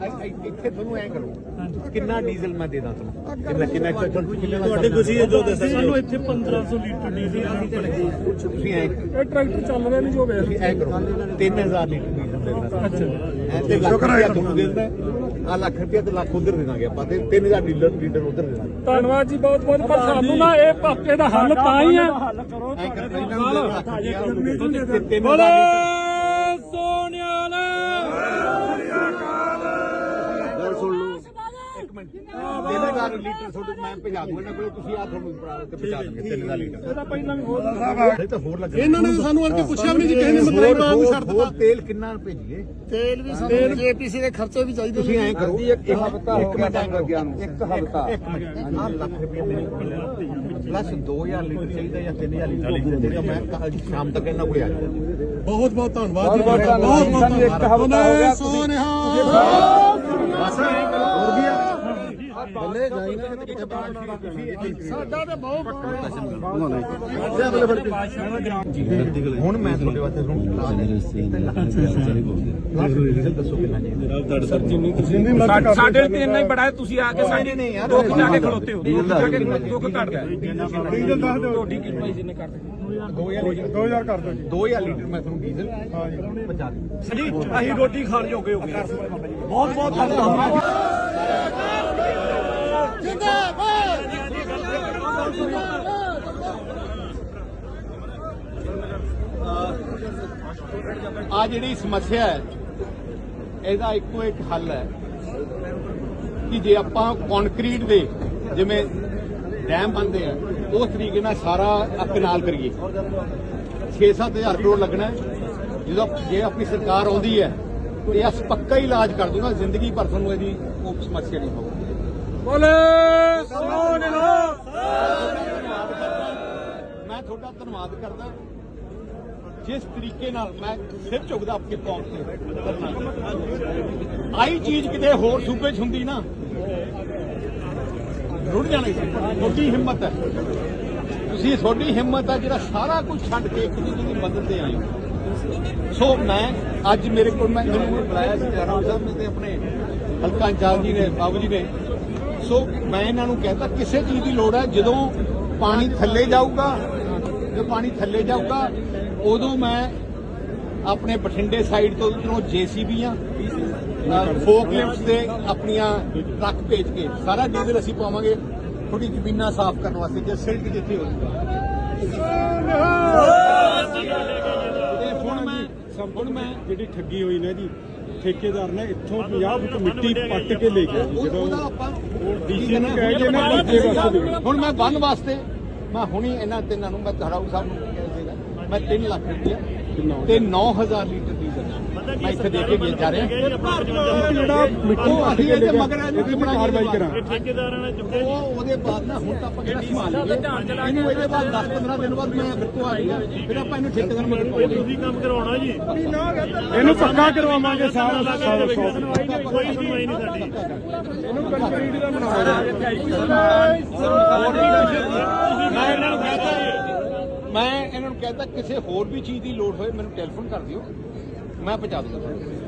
ਇੱਥੇ ਤੁਹਾਨੂੰ ਐ ਕਰੋ। ਕਿੰਨਾ ਡੀਜ਼ਲ ਮੈਂ ਦੇ ਦਾਂ ਤੁਹਾਨੂੰ? ਕਿੰਨਾ ਕਿੰਨਾ ਕਿੰਨਾ ਤੁਹਾਡੇ ਖੁਸ਼ੀ ਹੈ ਜੋ ਦੱਸਿਆ ਸਾਨੂੰ ਇੱਥੇ 1500 ਲੀਟਰ ਡੀਜ਼ਲ ਦੀ ਲੱਗੀ ਤੁਸੀਂ ਐ ਇਹ ਟਰੈਕਟਰ ਚੱਲ ਰਿਹਾ ਨਹੀਂ ਜੋ ਵੇਖ ਤੁਸੀਂ ਐ ਕਰੋ 3000 ਲੀਟਰ ਡੀਜ਼ਲ ਦੇ ਦਾਂ ਅੱਛਾ ਐ ਤੇ ਲੱਖ ਰੁਪਇਆ ਤੁਹਾਨੂੰ ਦੇ ਦਿੰਦਾ ਆ ਲੱਖ ਰੁਪਇਆ ਤੇ ਲੱਖ ਉਧਰ ਦੇ ਦਾਂਗੇ ਆਪਾਂ ਤੇ 3000 ਲੀਟਰ ਲੀਟਰ ਉਧਰ ਦੇ ਦਾਂਗੇ। ਧੰਨਵਾਦ ਜੀ ਬਹੁਤ ਬਹੁਤ। ਪਰ ਸਾਨੂੰ ਨਾ ਇਹ ਪਾਪੇ ਦਾ ਹੱਲ ਤਾਂ ਹੀ ਆ ਐ ਕਰ ਇਹਨਾਂ ਨੂੰ ਦੇ ਦਿਓ ਲੱਖ ਰੁਪਇਆ ਤੇ 3000 ਬੋਲੇ। 3000 ਲੀਟਰ ਤੁਹਾਡੇ ਮੈਂ ਭਜਾ ਦੂੰਗਾ ਇਹਨਾਂ ਕੋਲ ਤੁਸੀਂ ਆ ਤੁਹਾਨੂੰ ਭਰਾ ਕੇ ਭਜਾ ਦਾਂਗੇ 3000 ਲੀਟਰ। ਇਹਦਾ ਪਹਿਲਾਂ ਵੀ ਹੋਰ ਇਹ ਤਾਂ ਹੋਰ ਲੱਗਣਾ ਇਹਨਾਂ ਨੇ ਸਾਨੂੰ ਅੜ ਕੇ ਪੁੱਛਿਆ ਵੀ ਨਹੀਂ ਜੀ ਕਿਸੇ ਨੇ ਮਤਲਬ ਹੋਰ- ਨਾਮ ਵੀ ਹੋਰ- ਛੱਡ ਹੋਰ ਦਿੱਤਾ ਤੇਲ ਕਿੰਨਾ ਭੇਜੀਏ? ਤੇਲ ਵੀ ਸਾਨੂੰ ਜੇਪੀਸੀ ਦੇ ਖਰਚੇ ਵੀ ਚਾਹੀਦੇ ਤੁਸੀਂ ਐਂ ਕਰੋ ਇੱਕ ਹਫ਼ਤਾ ਹੋ ਗਿਆ ਟਾਈਮ ਲੱਗਿਆ ਨੂੰ। ਇੱਕ ਹਫ਼ਤਾ। ਇੱਕ ਮਿੰਟ। ਆਹ ਲੱਖ ਰੁਪਏ ਮੇਰੇ ਕੋਲ ਪਲੱਸ 2000 ਲੀਟਰ ਚਾਹੀਦਾ ਜਾਂ 3000 ਲੀਟਰ ਚਾਹੀਦਾ? ਮੈਂ ਕੱਲ੍ਹ ਸ਼ਾਮ ਤੱਕ ਇਹਨਾਂ ਕੋਲੇ ਆ ਜਾਊਂਗਾ। ਬਹੁਤ ਬਹੁਤ ਧੰਨਵਾਦ ਜੀ। ਬਹੁਤ ਬਹੁਤ ਸੋਨਿਹਾ ਬੱਲੇ ਜਾਈ ਨਾ ਕਿਤੇ ਸਾਡਾ ਤੇ ਬਹੁਤ ਹੁਣ ਮੈਂ ਤੁਹਾਡੇ ਵਾਸਤੇ ਦੱਸੋ ਕਿੰਨਾ ਚਾਹੀਦਾ। ਸਰ ਜਿੰਨੀ ਤੁਸੀਂ ਸਾਡੇ ਲਈ ਇੰਨਾ ਹੀ ਬੜਾ ਹੈ ਤੁਸੀਂ ਆ ਕੇ ਸਾਡੇ ਨਹੀਂ ਯਾਰ। ਦੁੱਖ ਜਾ ਕੇ ਖਲੋਤੇ ਹੋ। ਦੁੱਖ ਜਾ ਕੇ ਦੁੱਖ ਘਟ ਗਿਆ ਡੀਜ਼ਲ ਦੱਸ ਦਿਓ ਤੁਹਾਡੀ ਕੀ ਪ੍ਰਾਈਸ ਇਹਨੇ ਕਰ ਦਿੱਤੀ 2000 ਲੀਟਰ। 2000 ਕਰ ਜੀ। 2000 ਲੀਟਰ ਮੈਂ ਤੁਹਾਨੂੰ ਡੀਜ਼ਲ ਦੂੰ ਜੀ। ਅਸੀਂ ਰੋਟੀ ਖਾਣ ਜੋਗੇ ਹੋ ਗਏ। ਬਹੁਤ ਬਹੁਤ ਧੰਨਵਾਦ। ਆ ਜਿਹੜੀ ਸਮੱਸਿਆ ਹੈ, ਇਹਦਾ ਇੱਕੋ ਇੱਕ ਹੱਲ ਹੈ ਕਿ ਜੇ ਆਪਾਂ ਕੰਕਰੀਟ ਦੇ ਜਿਵੇਂ ਡੈਮ ਬੰਦੇ ਆ, ਉਸ ਤਰੀਕੇ ਨਾਲ ਸਾਰਾ ਕਨਾਲ ਕਰੀਏ। 6-7000 ਕਰੋੜ ਲੱਗਣਾ ਜਦੋਂ ਜੇ ਆਪਣੀ ਸਰਕਾਰ ਆਉਂਦੀ ਹੈ, ਤੇ ਅਸ ਪੱਕਾ ਹੀ ਇਲਾਜ ਕਰ ਦੂਗਾ, ਜ਼ਿੰਦਗੀ ਭਰ ਤੁਹਾਨੂੰ ਇਹਦੀ ਉਹ ਸਮੱਸਿਆ ਨਹੀਂ ਹੋਊਗੀ। ਬੋਲੇ। ਸੋਨਿਆਲ ਮੈਂ ਤੁਹਾਡਾ ਧੰਨਵਾਦ ਕਰਦਾ। ਜਿਸ ਤਰੀਕੇ ਨਾਲ ਮੈਂ ਸਿਰ ਝੁਕਦਾ ਆਪਕੇ ਕੌਮ ਤੇ। ਆਈ ਚੀਜ਼ ਕਿਤੇ ਹੋਰ ਸੂਬੇ 'ਚ ਹੁੰਦੀ ਨਾ, ਰੁੜ ਜਾਣੀ ਸੀ। ਤੁਹਾਡੀ ਹਿੰਮਤ ਹੈ। ਤੁਸੀਂ ਤੁਹਾਡੀ ਹਿੰਮਤ ਹੈ ਜਿਹੜਾ ਸਾਰਾ ਕੁਝ ਛੱਡ ਕੇ ਇੱਕ ਦੂਜੇ ਦੀ ਮਦਦ ਤੇ ਆਏ ਹੋ। ਸੋ ਮੈਂ ਅੱਜ ਮੇਰੇ ਕੋਲ ਮੈਂ ਮੈਨੂੰ ਬੁਲਾਇਆ ਸੀ ਜਨਾਬ ਸਾਹਿਬ ਨੇ ਤੇ ਆਪਣੇ ਹਲਕਾ ਇੰਚਾਰਜ ਜੀ ਨੇ, ਬਾਬੂ ਜੀ ਨੇ। ਸੋ ਮੈਂ ਇਹਨਾਂ ਨੂੰ ਕਹਿੰਦਾ ਕਿਸੇ ਚੀਜ਼ ਦੀ ਲੋੜ ਹੈ ਜਦੋਂ ਪਾਣੀ ਥੱਲੇ ਜਾਊਗਾ ਜਦੋਂ ਪਾਣੀ ਥੱਲੇ ਜਾਊਗਾ ਉਦੋਂ ਮੈਂ ਆਪਣੇ ਬਠਿੰਡੇ ਸਾਈਡ ਤੋਂ ਉਧਰੋਂ ਜੀਸੀਬੀਆਂ ਫੋਕ ਲਿਫਟਸ ਦੇ ਆਪਣੀਆਂ ਟਰੱਕ ਭੇਜ ਕੇ ਸਾਰਾ ਡੀਜ਼ਲ ਅਸੀਂ ਪਾਵਾਂਗੇ ਥੋੜੀ ਜ਼ਮੀਨਾਂ ਸਾਫ਼ ਕਰਨ ਵਾਸਤੇ ਜੇ ਸਿਲਟ ਜਿੱਥੇ ਹੋ ਤੇ ਹੁਣ ਮੈਂ ਹੁਣ ਮੈਂ ਜਿਹੜੀ ਠੱਗੀ ਹੋਈ ਨਾ ਜੀ ਠੇਕੇਦਾਰ ਨੇ ਇੱਥੋਂ 50 ਫੁੱਟ ਮਿੱਟੀ ਪੱਟ ਕੇ ਲੈ ਗਿਆ ਜੀ ਉਹਦਾ ਆਪਾਂ ਡੀਸੀ ਨੂੰ ਕਹਿ ਕੇ ਨਾ ਦੂਜੇ ਦੇ ਹੁਣ ਮੈਂ ਬੰਨ ਵਾਸਤੇ ਮੈਂ ਹੁਣੀ ਇਹਨਾਂ ਤਿੰਨਾਂ ਨੂੰ ਮੈਂ ਧੜਾਊ ਸਾਹਿਬ ਨੂੰ ਕਿਹਾ ਸੀਗਾ ਮੈਂ 3 ਲੱਖ ਰੁਪਇਆ ਤੇ 9000 ਲੀਟਰ ਡੀਜ਼ਲ ਮੈਂ ਇੱਥੇ ਦੇ ਕੇ ਗਿਆ ਜਾ ਰਿਹਾ। ਜਿਹੜਾ ਮਿੱਟੀ ਲੈ ਇਹਦੇ ਮਗਰ ਇਹਨੂੰ ਇਹਦੀ ਕਾਰਵਾਈ ਕਰਾਂ ਠੇਕੇਦਾਰਾਂ ਨੇ। ਚੁੱਕਿਆ ਉਹ ਉਹਦੇ ਬਾਅਦ ਨਾ ਹੁਣ ਤਾਂ ਆਪਾਂ ਕਿਹੜਾ ਸੰਭਾਲ ਲਈਏ। ਇਹਨੂੰ ਇਹਦੇ ਬਾਅਦ 10 15 ਦਿਨ ਬਾਅਦ ਮੈਂ ਬਿਰਤੋਂ ਆ ਗਿਆ ਫਿਰ ਆਪਾਂ ਇਹਨੂੰ ਠੇਕੇਦਾਰ ਮਗਰ ਤੁਸੀਂ ਕੰਮ ਕਰਵਾਉਣਾ ਜੀ। ਇਹਨੂੰ ਪੱਕਾ ਕਰਵਾਵਾਂਗੇ ਸਾਰਾ ਸਾਰਾ ਕੋਈ ਸੁਣਵਾਈ ਨਹੀਂ ਸਾਡੀ। ਇਹਨੂੰ ਕੰਕਰੀਟ ਦਾ ਮੈਂ ਇਹਨਾਂ ਨੂੰ ਕਹਤਾ ਕਿਸੇ ਹੋਰ ਵੀ ਚੀਜ਼ ਦੀ ਲੋੜ ਹੋਏ, ਮੈਨੂੰ ਟੈਲੀਫੋਨ ਕਰ ਦਿਓ। ਮੈਂ ਪਹੁੰਚਾ ਦੂੰਗਾ।